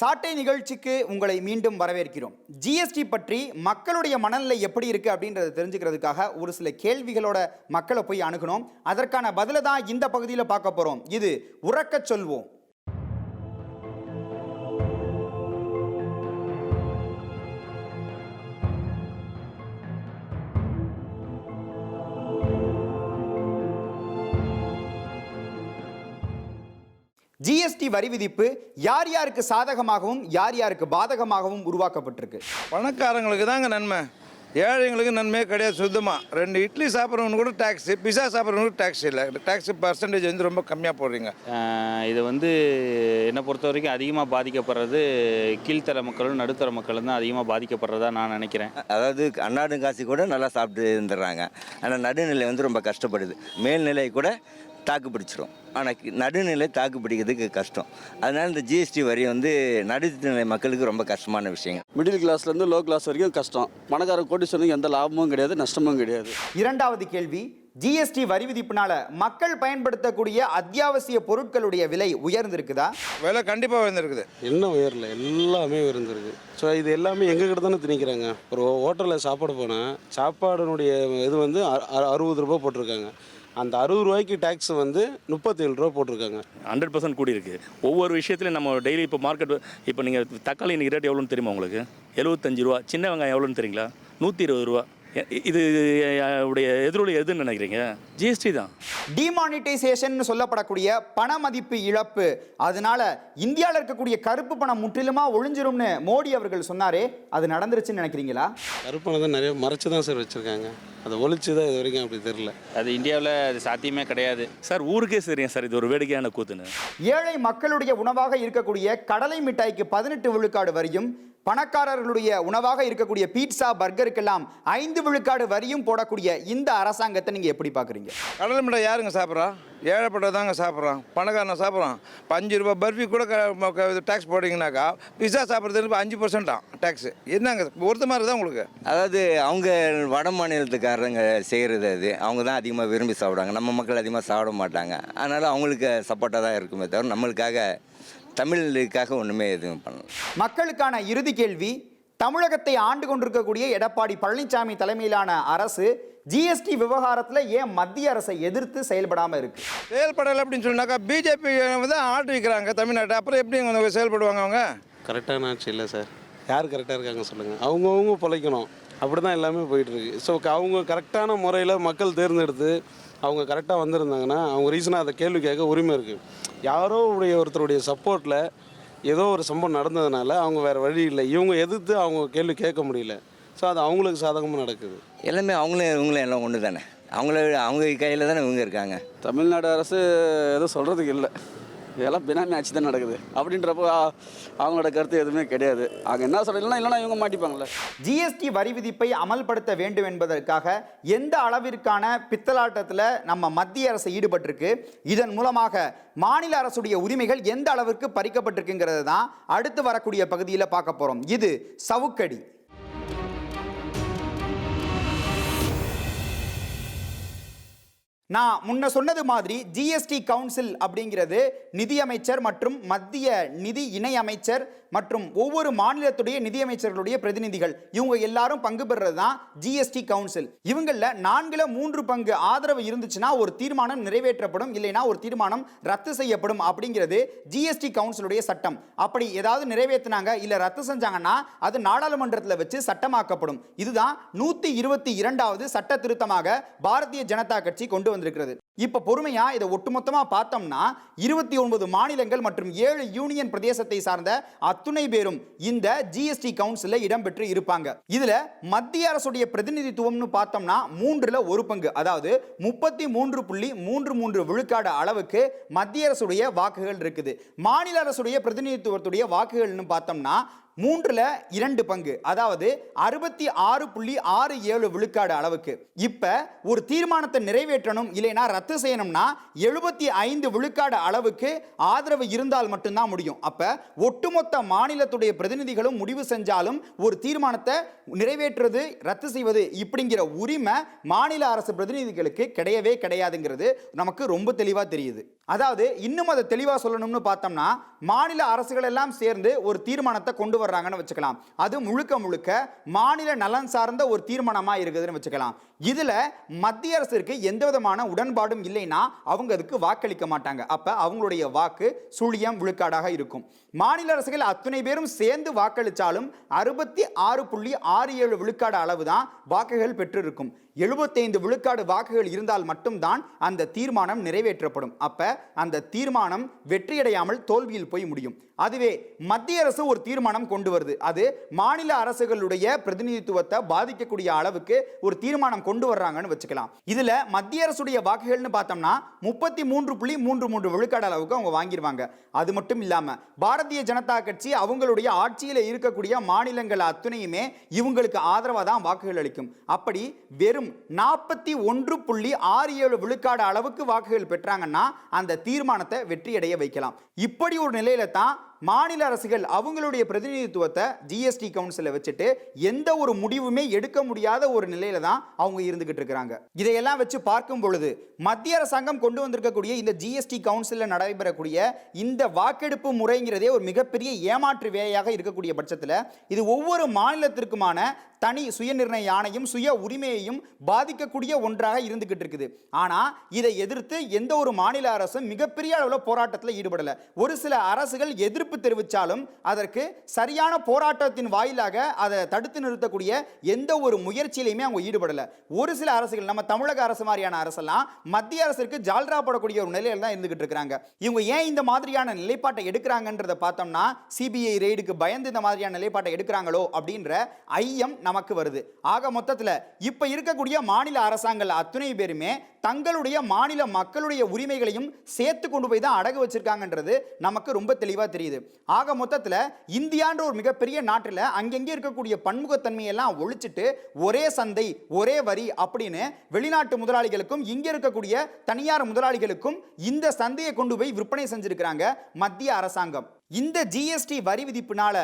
சாட்டை நிகழ்ச்சிக்கு உங்களை மீண்டும் வரவேற்கிறோம். ஜிஎஸ்டி பற்றி மக்களுடைய மனநிலை எப்படி இருக்கு அப்படின்றத தெரிஞ்சுக்கிறதுக்காக ஒரு சில கேள்விகளோட மக்களை போய் அணுகணும். அதற்கான பதிலை தான் இந்த பகுதியில் பார்க்க போறோம். இது உறக்கச் சொல்வோம். ஜிஎஸ்டி வரி விதிப்பு யார் யாருக்கு சாதகமாகவும் யார் யாருக்கு பாதகமாகவும் உருவாக்கப்பட்டிருக்கு? பணக்காரங்களுக்கு தாங்க நன்மை. ஏழைங்களுக்கு நன்மையே கிடையாது சுத்தமாக ரெண்டு இட்லி சாப்பிட்றவங்க கூட டேக்ஸு பிஸா சாப்பிட்றவங்களுக்கு டேக்ஸ் இல்லை. டேக்ஸ் பர்சன்டேஜ் வந்து ரொம்ப கம்மியாக போடுறீங்க. இது வந்து என்னை பொறுத்த வரைக்கும் அதிகமாக பாதிக்கப்படுறது கீழ்த்தர மக்களும் நடுத்தர மக்களும் தான் அதிகமாக பாதிக்கப்படுறதா நான் நினைக்கிறேன். அதாவது அன்னாடும் காசு கூட நல்லா சாப்பிட்டு இருந்துடுறாங்க. ஆனால் நடுநிலை வந்து ரொம்ப கஷ்டப்படுது. மேல்நிலை கூட தாக்கு பிடிச்சிரும். ஆனால் நடுநிலை தாக்கு பிடிக்கிறதுக்கு கஷ்டம். அதனால இந்த ஜிஎஸ்டி வரி வந்து நடுநிலை மக்களுக்கு ரொம்ப கஷ்டமான விஷயங்க மிடில் கிளாஸ்லேருந்து லோ கிளாஸ் வரைக்கும் கஷ்டம். பணக்கார கோட்டீஸ்வரனுக்கு எந்த லாபமும் கிடையாது நஷ்டமும் கிடையாது. இரண்டாவது கேள்வி ஜிஎஸ்டி வரி விதிப்புனால மக்கள் பயன்படுத்தக்கூடிய அத்தியாவசிய பொருட்களுடைய விலை உயர்ந்திருக்குதா? விலை கண்டிப்பாக வந்திருக்குது என்ன உயரல? எல்லாமே உயர்ந்திருக்கு. ஸோ இது எல்லாமே எங்ககிட்ட தானே திணிக்கிறாங்க? ஒரு ஹோட்டலில் சாப்பாடு போனால் சாப்பாடுனுடைய இது வந்து அறுபது ரூபா போட்டிருக்காங்க. அந்த அறுபது ரூபாய்க்கு டேக்ஸ் வந்து முப்பத்தேழு ரூபா போட்டிருக்காங்க. ஹண்ட்ரட் பர்சன்ட் கூடி இருக்கு ஒவ்வொரு விஷயத்துலையும் நம்ம டெய்லி இப்போ மார்க்கெட் இப்போ நீங்கள் தக்காளி இன்னைக்கு ரேட் எவ்வளோன்னு தெரியுமா உங்களுக்கு? எழுபத்தஞ்சு ரூபா. சின்ன வெங்காயம் எவ்வளோன்னு தெரியுங்களா? நூற்றி இருபது ரூபா. இது உடைய எதிரொலி எதுன்னு நினைக்கிறீங்க? ஜிஎஸ்டி தான். டிமானிட்டைசேஷன் சொல்லப்படக்கூடிய பண மதிப்பு இழப்பு. அதனால இந்தியாவில் இருக்கக்கூடிய கருப்பு பணம் முற்றிலுமா ஒழிஞ்சிரும்னு மோடி அவர்கள் சொன்னாரே. அது நடந்துருச்சுன்னு நினைக்கிறீங்களா? கருப்பணம் தான் நிறைய மறைச்சு தான் சார் வச்சுருக்காங்க. அதை ஒழிச்சு தான் இது வரைக்கும் அப்படி தெரில அது இந்தியாவில் அது சாத்தியமே கிடையாது. சார் ஊருக்கே சரியா சார் இது ஒரு வேடிக்கையான கூத்துன்னு. ஏழை மக்களுடைய உணவாக இருக்கக்கூடிய கடலை மிட்டாய்க்கு பதினெட்டு விழுக்காடு வரியும் பணக்காரர்களுடைய உணவாக இருக்கக்கூடிய பீட்சா பர்கருக்கெல்லாம் ஐந்து விழுக்காடு வரியும் போடக்கூடிய இந்த அரசாங்கத்தை நீங்க எப்படி பாக்குறீங்க கடலை மிட்டாய் யாருங்க சாப்பிட்றா? ஏழைப்பட்ட தாங்க சாப்பிட்றான் பணக்காரன் சாப்பிட்றான். இப்போ அஞ்சு ரூபா பர்ஃபி கூட டேக்ஸ் போட்டிங்கனாக்கா பிஸா சாப்பிட்றதுக்கு இப்போ அஞ்சு பர்சன்ட்டான் டேக்ஸு என்னங்க ஒருத்த மாதிரி தான் உங்களுக்கு? அதாவது அவங்க வட மாநிலத்துக்காரங்க செய்கிறது அது. அவங்க தான் அதிகமாக விரும்பி சாப்பிடுவாங்க. நம்ம மக்கள் அதிகமாக சாப்பிட மாட்டாங்க. அதனால் அவங்களுக்கு சப்போர்ட்டாக தான் இருக்குமே தவிர நம்மளுக்காக தமிழுக்காக ஒன்றுமே எதுவும் பண்ணல. மக்களுக்கான இறுதி கேள்வி தமிழகத்தை ஆண்டு கொண்டிருக்கக்கூடிய எடப்பாடி பழனிசாமி தலைமையிலான அரசு ஜிஎஸ்டி விவகாரத்தில் ஏன் மத்திய அரசை எதிர்த்து செயல்படாம இருக்கு? செயல்படலை அப்படின்னு சொன்னாக்கா பிஜேபி தான் ஆட்டு வைக்கிறாங்க தமிழ்நாட்டை. அப்புறம் எப்படி அவங்க செயல்படுவாங்க அவங்க? கரெக்டான ஆட்சி இல்லை சார். யார் கரெக்டாக இருக்காங்க சொல்லுங்கள் அவங்கவுங்க பிழைக்கணும். அப்படி தான் எல்லாமே போயிட்டுருக்கு ஸோ அவங்க கரெக்டான முறையில் மக்கள் தேர்ந்தெடுத்து அவங்க கரெக்டாக வந்திருந்தாங்கன்னா அவங்க ரீசனாக அதை கேள்வி கேட்க உரிமை இருக்குது யாரோ உடைய ஒருத்தருடைய சப்போர்ட்டில் ஏதோ ஒரு சம்பவம் நடந்ததுனால அவங்க வேறு வழி இல்லை. இவங்க எதிர்த்து அவங்க கேள்வி கேட்க முடியல. ஸோ அது அவங்களுக்கு சாதகமாக நடக்குது. எல்லாமே அவங்களும் இவங்களும் எல்லாம் ஒன்று தானே. அவங்கள அவங்க கையில் தானே இவங்க இருக்காங்க. தமிழ்நாடு அரசு எதுவும் சொல்கிறதுக்கு இல்லை. இதெல்லாம் பினாமி ஆட்சி தான் நடக்குது. அப்படின்றப்போ அவங்களோட கருத்து எதுவுமே கிடையாது. அவங்க என்ன சொல்கிறீங்கன்னா இல்லைன்னா இவங்க மாட்டிப்பாங்களே. ஜிஎஸ்டி வரி விதிப்பை அமல்படுத்த வேண்டும் என்பதற்காக எந்த அளவிற்கான பித்தலாட்டத்தில் நம்ம மத்திய அரசு ஈடுபட்டிருக்கு இதன் மூலமாக மாநில அரசுடைய உரிமைகள் எந்த அளவிற்கு பறிக்கப்பட்டிருக்குங்கிறது தான் அடுத்து வரக்கூடிய பகுதியில் பார்க்க போகிறோம் இது சவுக்கடி. நான் முன்ன சொன்னது மாதிரி ஜிஎஸ்டி கவுன்சில் அப்படிங்கிறது நிதியமைச்சர் மற்றும் மத்திய நிதி இணை அமைச்சர் மற்றும் ஒவ்வொரு மாநிலத்துடைய நிதியமைச்சர்களுடைய பிரதிநிதிகள். இவங்க எல்லாரும் பங்கு பெறுறது தான் ஜிஎஸ்டி கவுன்சில் இவங்களில் நான்கில் மூன்று பங்கு ஆதரவு இருந்துச்சுன்னா ஒரு தீர்மானம் நிறைவேற்றப்படும் இல்லைன்னா ஒரு தீர்மானம் ரத்து செய்யப்படும் அப்படிங்கிறது ஜிஎஸ்டி கவுன்சிலுடைய சட்டம். அப்படி ஏதாவது நிறைவேற்றினாங்க இல்லை ரத்து செஞ்சாங்கன்னா அது நாடாளுமன்றத்தில் வச்சு சட்டமாக்கப்படும். இதுதான் நூற்றி இருபத்தி இரண்டாவது சட்ட திருத்தமாக பாரதிய ஜனதா கட்சி கொண்டு வந்து வந்திருக்கிறது இப்போ பொறுமையா இதை ஒட்டுமொத்தமா பார்த்தோம்னா இருபத்தி ஒன்பது மாநிலங்கள் மற்றும் ஏழு யூனியன் பிரதேசத்தை சார்ந்த அத்துணை பேரும் இந்த ஜிஎஸ்டி கவுன்சிலில் இடம்பெற்று இருப்பாங்க. இதுல மத்திய அரசுடைய பிரதிநிதித்துவம்னு பார்த்தோம்னா மூன்றுல ஒரு பங்கு. அதாவது முப்பத்தி மூன்று புள்ளி மூன்று மூன்று விழுக்காடு அளவுக்கு மத்திய அரசுடைய வாக்குகள் இருக்குது. மாநில அரசுடைய பிரதிநிதித்துவத்துடைய வாக்குகள்னு பார்த்தோம்னா மூன்றுல இரண்டு பங்கு. அதாவது அறுபத்தி ஆறு புள்ளி ஆறு ஏழு விழுக்காடு அளவுக்கு. இப்ப ஒரு தீர்மானத்தை நிறைவேற்றணும் இல்லைன்னா ரத்து ரத்து செய்யணும்னா எழுபத்தி ஐந்து விழுக்காடு அளவுக்கு ஆதரவு இருந்தால் மட்டும்தான் முடியும். அப்போ ஒட்டுமொத்த மாநிலத்துடைய பிரதிநிதிகளும் முடிவு செஞ்சாலும் ஒரு தீர்மானத்தை நிறைவேற்றுறது ரத்து செய்வது இப்படிங்கிற உரிமை மாநில அரசு பிரதிநிதிகளுக்கு கிடையவே கிடையாதுங்கிறது நமக்கு ரொம்ப தெளிவா தெரியுது. அதாவது இன்னும் அதை தெளிவா சொல்லணும்னு பார்த்தோம்னா மாநில அரசுகள் எல்லாம் சேர்ந்து ஒரு தீர்மானத்தை கொண்டு வர்றாங்கன்னு வச்சுக்கலாம். அது முழுக்க முழுக்க மாநில நலன் சார்ந்த ஒரு தீர்மானமா இருக்குதுன்னு வச்சுக்கலாம். இதில் மத்திய அரசிற்கு எந்த விதமான உடன்பாடும் ஆதாரம் இல்லைன்னா அவங்க அதுக்கு வாக்களிக்க மாட்டாங்க. அப்போ அவங்களுடைய வாக்கு சுழியம் விழுக்காடாக இருக்கும். மாநில அரசுகள் அத்தனை பேரும் சேர்ந்து வாக்களித்தாலும் அறுபத்தி ஆறு புள்ளி ஆறு ஏழு விழுக்காடு அளவு தான் வாக்குகள் பெற்றிருக்கும். எழுபத்தைந்து விழுக்காடு வாக்குகள் இருந்தால் மட்டும்தான் அந்த தீர்மானம் நிறைவேற்றப்படும். அப்போ அந்த தீர்மானம் வெற்றியடையாமல் தோல்வியில் போய் முடியும். அதுவே மத்திய அரசு ஒரு தீர்மானம் கொண்டு வருது. அது மாநில அரசுகளுடைய பிரதிநிதித்துவத்தை பாதிக்கக்கூடிய அளவுக்கு ஒரு தீர்மானம் கொண்டு வர்றாங்கன்னு வச்சுக்கலாம். இதில் மத்திய அரசுடைய வாக்குகள் வாக்குகள்னு பார்த்தோம்னா முப்பத்தி மூன்று புள்ளி மூன்று மூன்று விழுக்காடு அளவுக்கு அவங்க வாங்கிடுவாங்க அது மட்டும் இல்லாம பாரதிய ஜனதா கட்சி அவங்களுடைய ஆட்சியில் இருக்கக்கூடிய மாநிலங்கள் அத்துணையுமே இவங்களுக்கு ஆதரவாக தான் வாக்குகள் அளிக்கும். அப்படி வெறும் நாற்பத்தி ஒன்று புள்ளி ஆறு ஏழு விழுக்காடு அளவுக்கு வாக்குகள் பெற்றாங்கன்னா அந்த தீர்மானத்தை வெற்றியடைய வைக்கலாம். இப்படி ஒரு நிலையில தான் மாநில அரசுகள் அவங்களுடைய பிரதிநிதித்துவத்தை ஜிஎஸ்டி கவுன்சிலை வச்சுட்டு எந்த ஒரு முடிவுமே எடுக்க முடியாத ஒரு நிலையில தான் அவங்க இருந்துகிட்டு இருக்கிறாங்க. இதையெல்லாம் வச்சு பார்க்கும் பொழுது மத்திய அரசாங்கம் கொண்டு வந்திருக்கக்கூடிய இந்த ஜிஎஸ்டி கவுன்சிலில் நடைபெறக்கூடிய இந்த வாக்கெடுப்பு முறைங்கிறதே ஒரு மிகப்பெரிய ஏமாற்று வேலையாக இருக்கக்கூடிய பட்சத்தில் இது ஒவ்வொரு மாநிலத்திற்குமான தனி சுயநிர்ணய ஆணையம் சுய உரிமையையும் பாதிக்கக்கூடிய ஒன்றாக இருந்துகிட்டு இருக்குது. ஆனால் இதை எதிர்த்து எந்த ஒரு மாநில அரசும் மிகப்பெரிய அளவில் போராட்டத்தில் ஈடுபடலை. ஒரு சில அரசுகள் எதிர்ப்பு தெரிவித்தாலும் அதற்கு சரியான போராட்டத்தின் வாயிலாக அதை தடுத்து நிறுத்தக்கூடிய எந்த ஒரு முயற்சியிலையுமே அவங்க ஈடுபடலை. ஒரு சில அரசுகள் நம்ம தமிழக அரசு மாதிரியான அரசெல்லாம் மத்திய அரசிற்கு ஜால்ரா போடக்கூடிய ஒரு நிலையில் தான் இருந்துகிட்டு இருக்கிறாங்க. இவங்க ஏன் இந்த மாதிரியான நிலைப்பாட்டை எடுக்கிறாங்கன்றதை பார்த்தோம்னா சிபிஐ ரெய்டுக்கு பயந்து இந்த மாதிரியான நிலைப்பாட்டை எடுக்கிறாங்களோ அப்படின்ற ஐயம் நமக்கு வருது. ஆக மொத்தத்தில் இப்போ இருக்கக்கூடிய மாநில அரசாங்கங்கள் அத்துணை பேருமே தங்களுடைய மாநில மக்களுடைய உரிமைகளையும் சேர்த்து கொண்டு போய் தான் அடகு வச்சிருக்காங்கன்றது நமக்கு ரொம்ப தெளிவாக தெரியுது. ஆக மொத்தத்தில் இந்தியான்ற ஒரு மிகப்பெரிய நாட்டில் அங்கங்கே இருக்கக்கூடிய பன்முகத்தன்மையெல்லாம் ஒழிச்சிட்டு ஒரே சந்தை ஒரே வரி அப்படின்னு வெளிநாட்டு முதலாளிகளுக்கும் இங்கே இருக்கக்கூடிய தனியார் முதலாளிகளுக்கும் இந்த சந்தையை கொண்டு போய் விற்பனை செஞ்சிருக்கிறாங்க மத்திய அரசாங்கம். இந்த ஜிஎஸ்டி வரி விதிப்புனால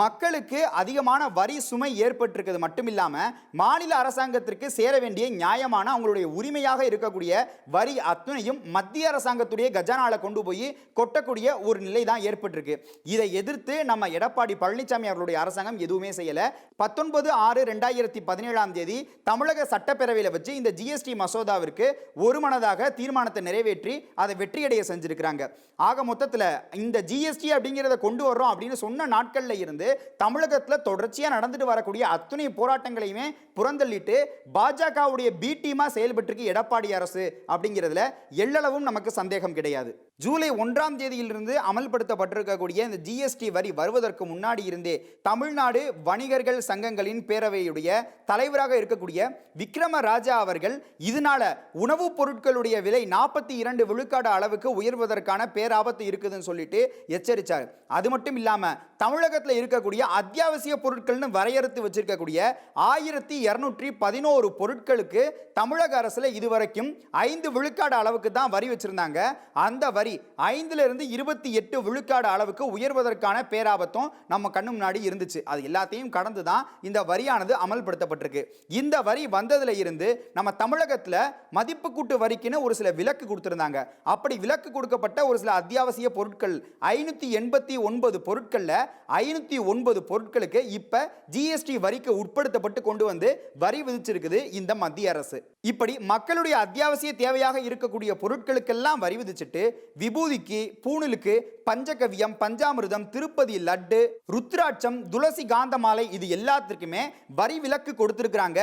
மக்களுக்கு அதிகமான வரி சுமை ஏற்பட்டிருக்கிறது மட்டும் இல்லாமல் மாநில அரசாங்கத்திற்கு சேர வேண்டிய நியாயமான அவங்களுடைய உரிமையாக இருக்கக்கூடிய வரி அத்துணையும் மத்திய அரசாங்கத்துடைய கஜானாவில் கொண்டு போய் கொட்டக்கூடிய ஒரு நிலை தான் ஏற்பட்டிருக்கு. இதை எதிர்த்து நம்ம எடப்பாடி பழனிசாமி அவர்களுடைய அரசாங்கம் எதுவுமே செய்யலை. பத்தொன்பது ஆறு ரெண்டாயிரத்தி பதினேழாம் தேதி தமிழக சட்டப்பேரவையில் வச்சு இந்த ஜிஎஸ்டி மசோதாவிற்கு ஒருமனதாக தீர்மானத்தை நிறைவேற்றி அதை வெற்றியடைய செஞ்சிருக்கிறாங்க. ஆக மொத்தத்தில் இந்த ஜிஎஸ்டி அப்படிங்கிறத கொண்டு வர்றோம் அப்படின்னு சொன்ன நாட்களில் இருந்து தமிழகத்தில் தொடர்ச்சியாக நடந்துட்டு வரக்கூடிய அத்துணை போராட்டங்களையுமே புறந்தள்ளிட்டு பாஜகவுடைய பி டீமாக செயல்பட்டுருக்கு எடப்பாடி அரசு அப்படிங்கிறதுல எள்ளளவும் நமக்கு சந்தேகம் கிடையாது. ஜூலை ஒன்றாம் தேதியிலிருந்து அமல்படுத்தப்பட்டிருக்கக்கூடிய இந்த ஜிஎஸ்டி வரி வருவதற்கு முன்னாடி இருந்தே தமிழ்நாடு வணிகர்கள் சங்கங்களின் பேரவையுடைய தலைவராக இருக்கக்கூடிய விக்ரம ராஜா அவர்கள் இதனால உணவுப் பொருட்களுடைய விலை நாற்பத்தி இரண்டு விழுக்காடு அளவுக்கு உயர்வதற்கான பேராபத்து இருக்குதுன்னு சொல்லிட்டு எச்சரித்தார் அது மட்டும் இல்லாமல் தமிழகத்தில் இருக்கக்கூடிய அத்தியாவசிய பொருட்கள்னு வரையறுத்து வச்சிருக்கக்கூடிய ஆயிரத்தி இரநூற்றி பதினோரு பொருட்களுக்கு தமிழக அரசில் இதுவரைக்கும் ஐந்து விழுக்காடு அளவுக்கு தான் வரி வச்சிருந்தாங்க. அந்த வரி ஐந்துல இருந்து இருபத்தி எட்டு விழுக்காடு அளவுக்கு உயர்வதற்கான பேராபத்தும் நம்ம கண்ணு முன்னாடி இருந்துச்சு. அது எல்லாத்தையும் கடந்து தான் இந்த வரியானது அமல்படுத்தப்பட்டிருக்கு. இந்த வரி வந்ததுல இருந்து நம்ம தமிழகத்தில் மதிப்பு கூட்டு வரிக்குன்னு ஒரு சில விலக்கு கொடுத்துருந்தாங்க. அப்படி விலக்கு கொடுக்கப்பட்ட ஒரு சில அத்தியாவசிய பொருட்கள் ஐநூற்றி எண்பத்தி ஒன்பது பொருட்களில் ஐநூற்றி ஒன்பது பொருட்களுக்கு இப்போ ஜிஎஸ்டி வரிக்கு உட்படுத்தப்பட்டு கொண்டு வந்து வரி விதிச்சிருக்குது இந்த மத்திய அரசு. இப்படி மக்களுடைய அத்தியாவசிய தேவையாக இருக்கக்கூடிய பொருட்களுக்கெல்லாம் வரி விதிச்சிட்டு விபூதிக்கு பூணிலுக்கு பஞ்சகவியம் பஞ்சாமிருதம் திருப்பதி லட்டு ருத்ராட்சம் துளசி காந்தமாலை இது எல்லாத்திற்குமே வரி விலக்கு கொடுத்துருக்குறாங்க.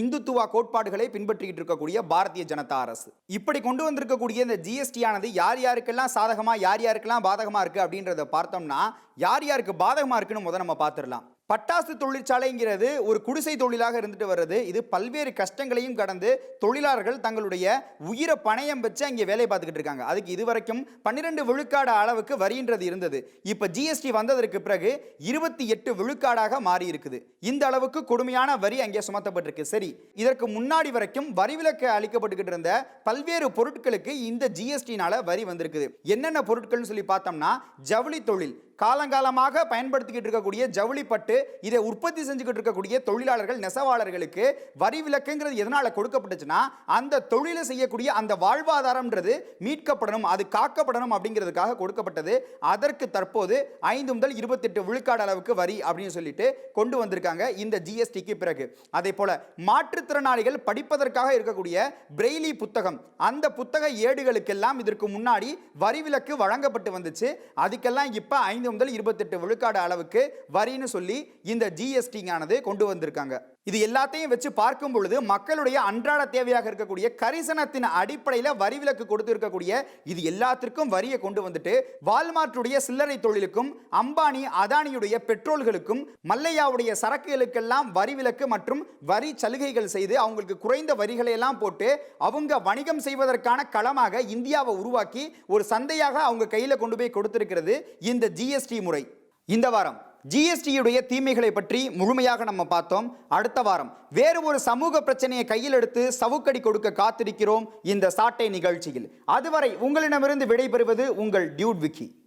இந்துத்துவ கோட்பாடுகளை பின்பற்றிக்கிட்டு இருக்கக்கூடிய பாரதிய ஜனதா அரசு. இப்படி கொண்டு வந்திருக்கக்கூடிய இந்த ஜிஎஸ்டி ஆனது யார் யாருக்கெல்லாம் சாதகமா யார் யாருக்கெல்லாம் பாதகமா இருக்கு அப்படின்றத பார்த்தோம்னா யார் யாருக்கு பாதகமா இருக்குன்னு முதல் நம்ம பார்த்துடலாம். பட்டாசு தொழிற்சாலைங்கிறது ஒரு குடிசை தொழிலாக இருந்துட்டு வர்றது. இது பல்வேறு கஷ்டங்களையும் கடந்து தொழிலாளர்கள் தங்களுடைய உயிரை பணயம் வச்சு அங்கே வேலை பார்த்துக்கிட்டு இருக்காங்க. அதுக்கு இதுவரைக்கும் பன்னிரெண்டு விழுக்காடு அளவுக்கு வரின்றது இருந்தது. இப்போ ஜிஎஸ்டி வந்ததற்கு பிறகு இருபத்தி எட்டு விழுக்காடாக மாறி இருக்குது இந்த அளவுக்கு கொடுமையான வரி அங்கே சுமத்தப்பட்டிருக்கு. சரி இதற்கு முன்னாடி வரைக்கும் வரி விலக்கு அளிக்கப்பட்டுக்கிட்டு இருந்த பல்வேறு பொருட்களுக்கு இந்த ஜிஎஸ்டினால வரி வந்திருக்குது. என்னென்ன பொருட்கள்னு சொல்லி பார்த்தோம்னா ஜவுளி தொழில் காலங்காலமாக பயன்படுத்திக்கிட்டு இருக்கக்கூடிய ஜவுளிப்பட்டு இதை உற்பத்தி செஞ்சுக்கிட்டு இருக்கக்கூடிய தொழிலாளர்கள் நெசவாளர்களுக்கு வரி விலக்குங்கிறது எதனால் கொடுக்கப்பட்டுச்சுன்னா அந்த தொழிலை செய்யக்கூடிய அந்த வாழ்வாதாரம்ன்றது மீட்கப்படணும் அது காக்கப்படணும் அப்படிங்கிறதுக்காக கொடுக்கப்பட்டது. அதற்கு தற்போது ஐந்து முதல் இருபத்தெட்டு விழுக்காடு அளவுக்கு வரி அப்படின்னு சொல்லிட்டு கொண்டு வந்திருக்காங்க இந்த ஜிஎஸ்டிக்கு பிறகு. அதே போல மாற்றுத்திறனாளிகள் படிப்பதற்காக இருக்கக்கூடிய பிரெய்லி புத்தகம் அந்த புத்தக ஏடுகளுக்கெல்லாம் இதற்கு முன்னாடி வரி விலக்கு வழங்கப்பட்டு வந்துச்சு. அதுக்கெல்லாம் இப்போ ஐந்து முதல் இருபத்தெட்டு விழுக்காடு அளவுக்கு வரின்னு சொல்லி இந்த ஜிஎஸ்டிங்கானது கொண்டு வந்திருக்காங்க. இது எல்லாத்தையும் வச்சு பார்க்கும் பொழுது மக்களுடைய அன்றாட தேவையாக இருக்கக்கூடிய கரிசனத்தின் அடிப்படையில் வரி விலக்கு கொடுத்து இருக்கக்கூடிய இது எல்லாத்திற்கும் வரியை கொண்டு வந்துட்டு வால்மார்ட்டுடைய சில்லறை தொழிலுக்கும் அம்பானி அதானியுடைய பெட்ரோல்களுக்கும் மல்லையாவுடைய சரக்குகளுக்கெல்லாம் வரி விலக்கு மற்றும் வரி சலுகைகள் செய்து அவங்களுக்கு குறைந்த வரிகளை எல்லாம் போட்டு அவங்க வணிகம் செய்வதற்கான களமாக இந்தியாவை உருவாக்கி ஒரு சந்தையாக அவங்க கையில் கொண்டு போய் கொடுத்திருக்கிறது இந்த ஜிஎஸ்டி முறை. இந்த வாரம் ஜிஎஸ்டியுடைய தீமைகளை பற்றி முழுமையாக நம்ம பார்த்தோம். அடுத்த வாரம் வேறு ஒரு சமூக பிரச்சனையை கையில் எடுத்து சவுக்கடி கொடுக்க காத்திருக்கிறோம் இந்த சாட்டை நிகழ்ச்சியில். அதுவரை உங்களிடமிருந்து விடைபெறுவது உங்கள் டியூட் விக்கி.